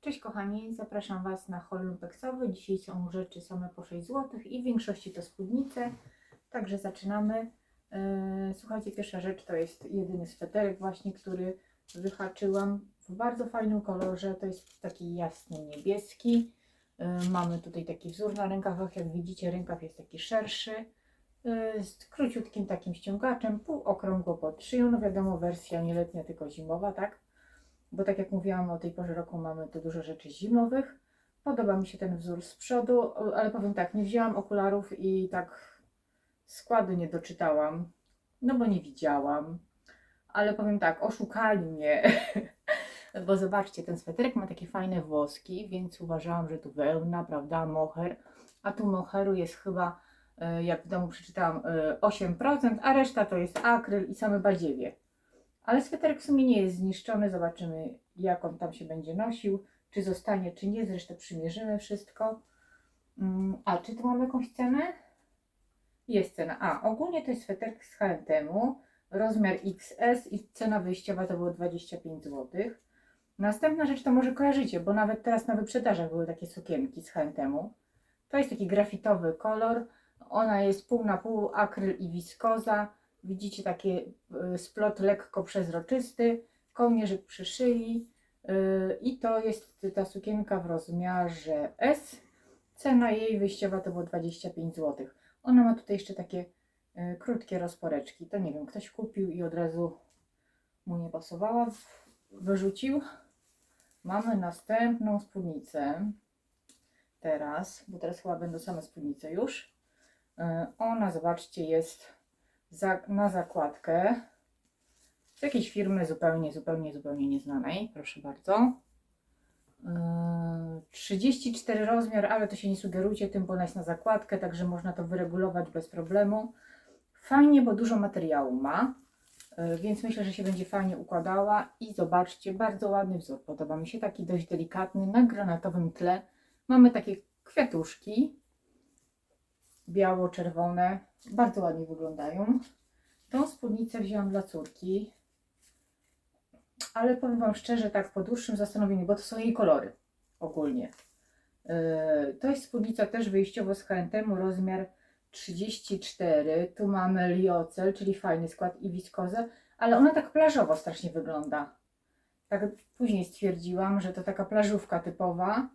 Cześć kochani, zapraszam Was na hol lumpeksowy. Dzisiaj są rzeczy same po 6 zł i w większości to spódnice. Także zaczynamy. Yy, Słuchajcie, pierwsza rzecz to jest jedyny sweterek właśnie, który wyhaczyłam w bardzo fajnym kolorze. To jest taki jasny niebieski. Yy, Mamy tutaj taki wzór na rękawach. Jak widzicie, rękaw jest taki szerszy. yy, Z króciutkim takim ściągaczem, półokrągło pod szyją. No wiadomo, wersja nie letnia, tylko zimowa, tak? Bo tak jak mówiłam, o tej porze roku mamy tu dużo rzeczy zimowych. Podoba mi się ten wzór z przodu, ale powiem tak, nie wzięłam okularów i tak składu nie doczytałam, no bo nie widziałam. Ale powiem tak, oszukali mnie, bo zobaczcie, ten sweterek ma takie fajne włoski, więc uważałam, że tu wełna, prawda, moher, a tu moheru jest chyba, e, jak w domu przeczytałam, e, 8%, a reszta to jest akryl i same badziewie. Ale sweterek w sumie nie jest zniszczony. Zobaczymy, jak on tam się będzie nosił. Czy zostanie, czy nie. Zresztą przymierzymy wszystko. Mm, A, czy tu mamy jakąś cenę? Jest cena. A, ogólnie to jest sweterek z H&M-u. Rozmiar XS i cena wyjściowa to było 25 zł. Następna rzecz to może kojarzycie, bo nawet teraz na wyprzedażach były takie sukienki z H&M-u. To jest taki grafitowy kolor. Ona jest pół na pół akryl i wiskoza. Widzicie takie y, splot lekko przezroczysty, kołnierzyk przy szyi y, i to jest ta sukienka w rozmiarze S. Cena jej wyjściowa to było 25 zł. Ona ma tutaj jeszcze takie y, krótkie rozporeczki. To nie wiem, ktoś kupił i od razu mu nie pasowała, wyrzucił. Mamy następną spódnicę. Teraz, bo teraz chyba będą same spódnice już. Ona, zobaczcie, jest za, na zakładkę z jakiejś firmy zupełnie, zupełnie, zupełnie nieznanej. Proszę bardzo. Yy, 34 rozmiar, ale to się nie sugerujcie tym, bo ona jest na zakładkę, także można to wyregulować bez problemu. Fajnie, bo dużo materiału ma, yy, więc myślę, że się będzie fajnie układała. I zobaczcie, bardzo ładny wzór. Podoba mi się taki dość delikatny, na granatowym tle. Mamy takie kwiatuszki biało-czerwone. Bardzo ładnie wyglądają. Tą spódnicę wzięłam dla córki. Ale powiem Wam szczerze, tak po dłuższym zastanowieniu, bo to są jej kolory ogólnie. Yy, to jest spódnica też wyjściowo z H&M, rozmiar 34. Tu mamy liocel, czyli fajny skład i wiskozę, ale ona tak plażowo strasznie wygląda. Tak później stwierdziłam, że to taka plażówka typowa.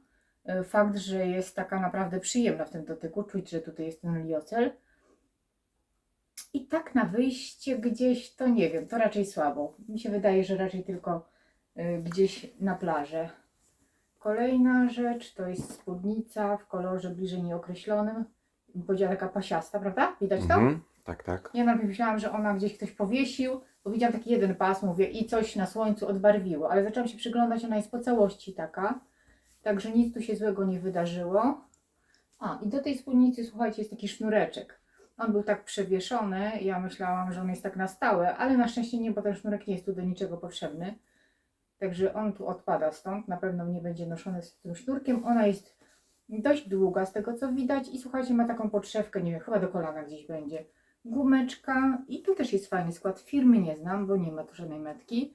Yy, Fakt, że jest taka naprawdę przyjemna w tym dotyku, czuć, że tutaj jest ten liocel. I tak na wyjście gdzieś, to nie wiem, to raczej słabo. Mi się wydaje, że raczej tylko y, gdzieś na plażę. Kolejna rzecz to jest spódnica w kolorze bliżej nieokreślonym. Powiedziała taka pasiasta, prawda? Widać to? Mhm, tak, tak. Ja najpierw myślałam, że ona gdzieś ktoś powiesił, bo widziałam taki jeden pas, mówię, i coś na słońcu odbarwiło, ale zaczęłam się przyglądać, ona jest po całości taka. Także nic tu się złego nie wydarzyło. A, i do tej spódnicy, słuchajcie, jest taki sznureczek. On był tak przewieszony, ja myślałam, że on jest tak na stałe, ale na szczęście nie, bo ten sznurek nie jest tu do niczego potrzebny. Także on tu odpada stąd, na pewno nie będzie noszony z tym sznurkiem. Ona jest dość długa z tego co widać i słuchajcie, ma taką podszewkę, nie wiem, chyba do kolana gdzieś będzie. Gumeczka i tu też jest fajny skład. Firmy nie znam, bo nie ma tu żadnej metki.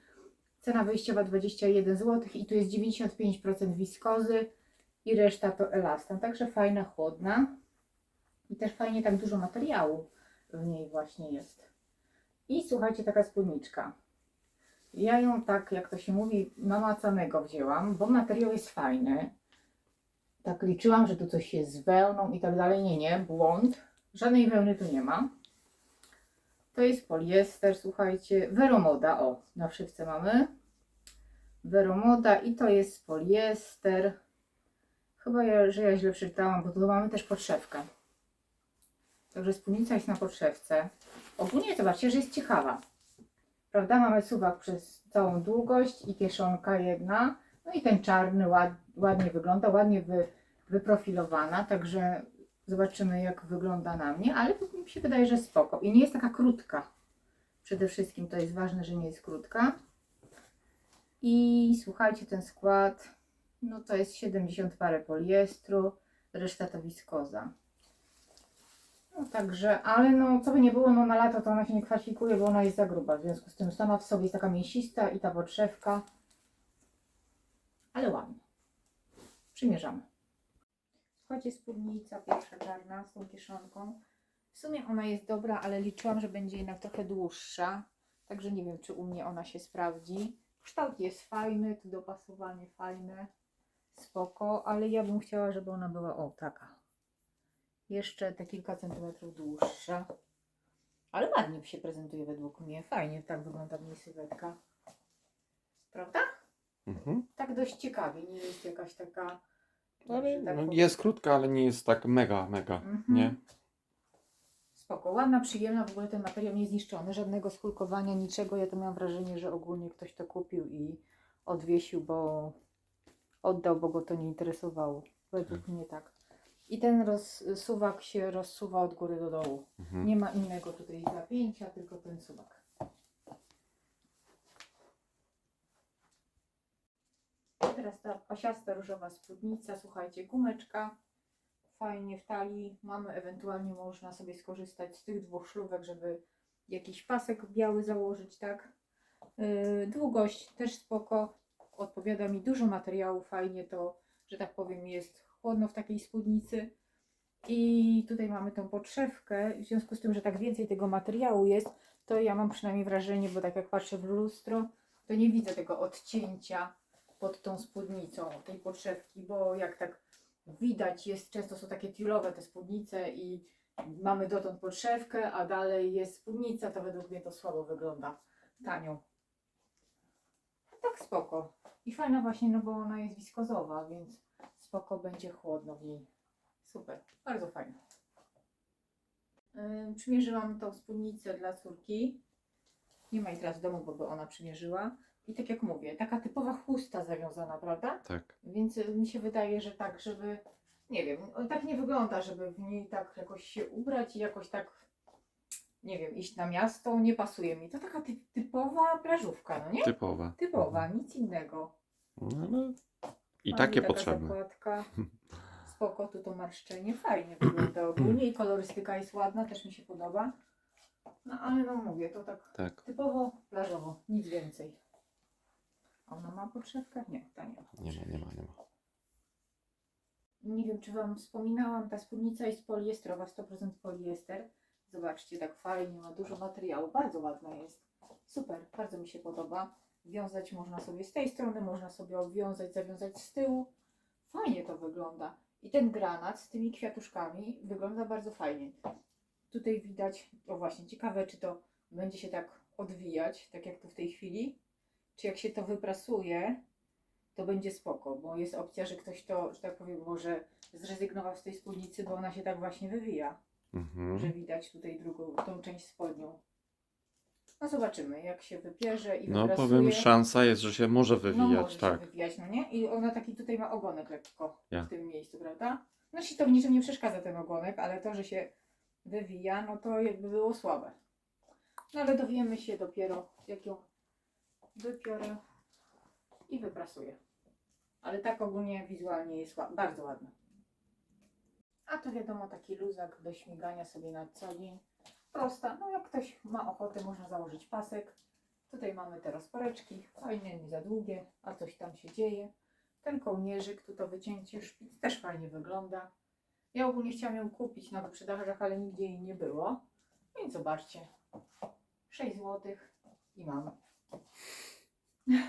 Cena wyjściowa 21 zł i tu jest 95% wiskozy i reszta to elastan. Także fajna, chłodna. I też fajnie tak dużo materiału w niej właśnie jest. I słuchajcie, taka spódniczka. Ja ją tak, jak to się mówi, namacanego wzięłam, bo materiał jest fajny. Tak liczyłam, że tu coś jest z wełną i tak dalej. Nie, nie, błąd. Żadnej wełny tu nie ma. To jest poliester, słuchajcie. Veromoda, o, na wszywce mamy. Veromoda i to jest poliester. Chyba, ja, że ja źle przeczytałam, bo tu mamy też podszewkę. Także spódnica jest na podszewce. Ogólnie zobaczcie, że jest ciekawa. Prawda? Mamy suwak przez całą długość i kieszonka jedna. No i ten czarny ład, ładnie wygląda, ładnie wy, wyprofilowana. Także zobaczymy jak wygląda na mnie, ale mi się wydaje, że spoko. I nie jest taka krótka. Przede wszystkim to jest ważne, że nie jest krótka. I słuchajcie, ten skład, no to jest 70 parę poliestru, reszta to wiskoza. No także, ale no co by nie było, no na lato to ona się nie kwalifikuje, bo ona jest za gruba. W związku z tym sama w sobie jest taka mięsista i ta podszewka. Ale ładnie. przymierzamy. Słuchajcie, spódnica pierwsza czarna z tą kieszonką. W sumie ona jest dobra, ale liczyłam, że będzie jednak trochę dłuższa. Także nie wiem, czy u mnie ona się sprawdzi. Kształt jest fajny, tu dopasowanie fajne, spoko, ale ja bym chciała, żeby ona była o taka. Jeszcze te kilka centymetrów dłuższa. Ale ładnie się prezentuje według mnie. Fajnie tak wygląda w niej sylwetka. Prawda? Mhm. Tak dość ciekawie, nie jest jakaś taka. Ale tak no, powiem- jest krótka, ale nie jest tak mega, mega, Mhm. nie? Spoko, ładna, przyjemna, w ogóle ten materiał nie zniszczony, żadnego skulkowania, niczego. Ja to miałam wrażenie, że ogólnie ktoś to kupił i odwiesił, bo oddał, bo go to nie interesowało. Według mnie tak. I ten rozsuwak się rozsuwa od góry do dołu. Mhm. Nie ma innego tutaj zapięcia, tylko ten suwak. Teraz ta pasiasta różowa spódnica, słuchajcie, gumeczka, fajnie w talii. Mamy ewentualnie można sobie skorzystać z tych dwóch szlówek, żeby jakiś pasek biały założyć, tak? Yy, długość też spoko, odpowiada mi dużo materiału, fajnie to, że tak powiem, jest chłodno w takiej spódnicy. I tutaj mamy tą podszewkę, w związku z tym, że tak więcej tego materiału jest, to ja mam przynajmniej wrażenie, bo tak jak patrzę w lustro, to nie widzę tego odcięcia pod tą spódnicą, tej podszewki, bo jak tak widać, jest często są takie tiulowe te spódnice i mamy dotąd podszewkę, a dalej jest spódnica, to według mnie to słabo wygląda, tanio. Tak spoko. I fajna właśnie, no bo ona jest wiskozowa, więc spoko będzie chłodno w niej. Super, bardzo fajnie. Yy, przymierzyłam tą spódnicę dla córki. Nie ma jej teraz w domu, bo by ona przymierzyła. I tak jak mówię, taka typowa chusta zawiązana, prawda? Tak. Więc y, mi się wydaje, że tak, żeby, nie wiem, tak nie wygląda, żeby w niej tak jakoś się ubrać i jakoś tak, nie wiem, iść na miasto, nie pasuje mi. To taka ty, typowa plażówka, no nie? Typowa. Typowa, nic innego. No, ale I Fajnie takie taka potrzebne. Zakładka. Spoko, tu to marszczenie fajnie wygląda ogólnie i kolorystyka jest ładna, też mi się podoba. No ale no mówię, to tak Tak. typowo plażowo, nic więcej. A Ona ma podszewkę? Nie, ta nie ma. Nie ma, nie ma, nie ma. Nie wiem, czy Wam wspominałam, ta spódnica jest poliestrowa, 100% poliester. Zobaczcie, tak fajnie, ma dużo materiału, bardzo ładna jest. Super, bardzo mi się podoba. Wiązać można sobie z tej strony, można sobie obwiązać, zawiązać z tyłu. Fajnie to wygląda. I ten granat z tymi kwiatuszkami wygląda bardzo fajnie. Tutaj widać, o właśnie, ciekawe, czy to będzie się tak odwijać, tak jak tu w tej chwili, czy jak się to wyprasuje, to będzie spoko, bo jest opcja, że ktoś to, że tak powiem, może zrezygnował z tej spódnicy, bo ona się tak właśnie wywija, że Mhm. widać tutaj drugą, tą część spodnią. No zobaczymy, jak się wypierze i No wyprasuje. powiem, szansa jest, że się może no wywijać, może tak. się wywijać, no nie? I ona taki tutaj ma ogonek lekko Ja. w tym miejscu, prawda? Znaczy to w niczym nie przeszkadza ten ogonek, ale to, że się wywija, no to jakby było słabe. No ale dowiemy się dopiero, jak ją wypiorę i wyprasuję. Ale tak ogólnie wizualnie jest ła- bardzo ładna. A to wiadomo, taki luzak do śmigania sobie na co dzień. Prosta, no jak ktoś ma ochotę, można założyć pasek. Tutaj mamy te rozporeczki, fajne, nie za długie, a coś tam się dzieje. Ten kołnierzyk, tu to wycięcie szpic też fajnie wygląda. Ja ogólnie chciałam ją kupić na wyprzedażach, ale nigdzie jej nie było. Więc zobaczcie, 6 zł i mam.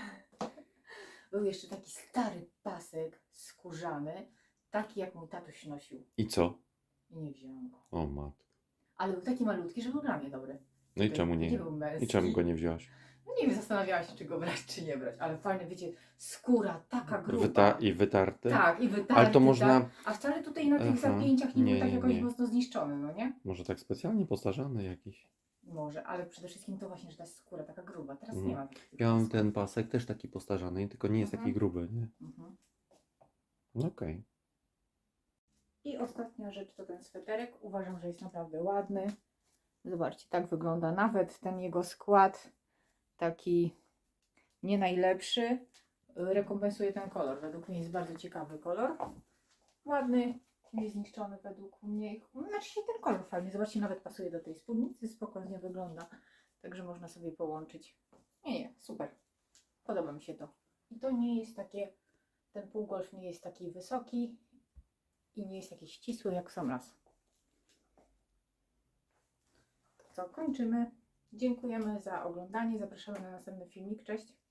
Był jeszcze taki stary pasek skórzany, taki jak mój tatuś nosił. I co? I nie wziąłem go. O matko. Ale był taki malutki, że był dla mnie dobry. No i czemu nie? był męski. I czemu go nie wziąłaś? No nie wiem, zastanawiałam się, czy go brać, czy nie brać. Ale fajne, wiecie, skóra taka gruba. Wyta I wytarty? Tak, i wytarty, Ale to można, Tak. A wcale tutaj na tych Aha. zapięciach nie, Nie, był tak nie, jakoś nie. mocno zniszczony, no nie? może tak specjalnie postarzany jakiś? Może, ale przede wszystkim to właśnie, że ta skóra taka gruba. Teraz Mhm. nie ma takich Ja mam ten pasek też taki postarzany, tylko nie jest taki Mhm. gruby, nie? Mhm. No Okej. I ostatnia rzecz to ten sweterek. Uważam, że jest naprawdę ładny. Zobaczcie, tak wygląda nawet ten jego skład. Taki nie najlepszy. Rekompensuje ten kolor. Według mnie jest bardzo ciekawy kolor. Ładny, niezniszczony według mnie. Znaczy ten kolor fajnie, zobaczcie, nawet pasuje do tej spódnicy, spokojnie wygląda. Także można sobie połączyć. Nie, nie, super. Podoba mi się to. I to nie jest takie, ten półgolf nie jest taki wysoki i nie jest taki ścisły jak sam raz. To co, kończymy. Dziękujemy za oglądanie. Zapraszamy na następny filmik. Cześć.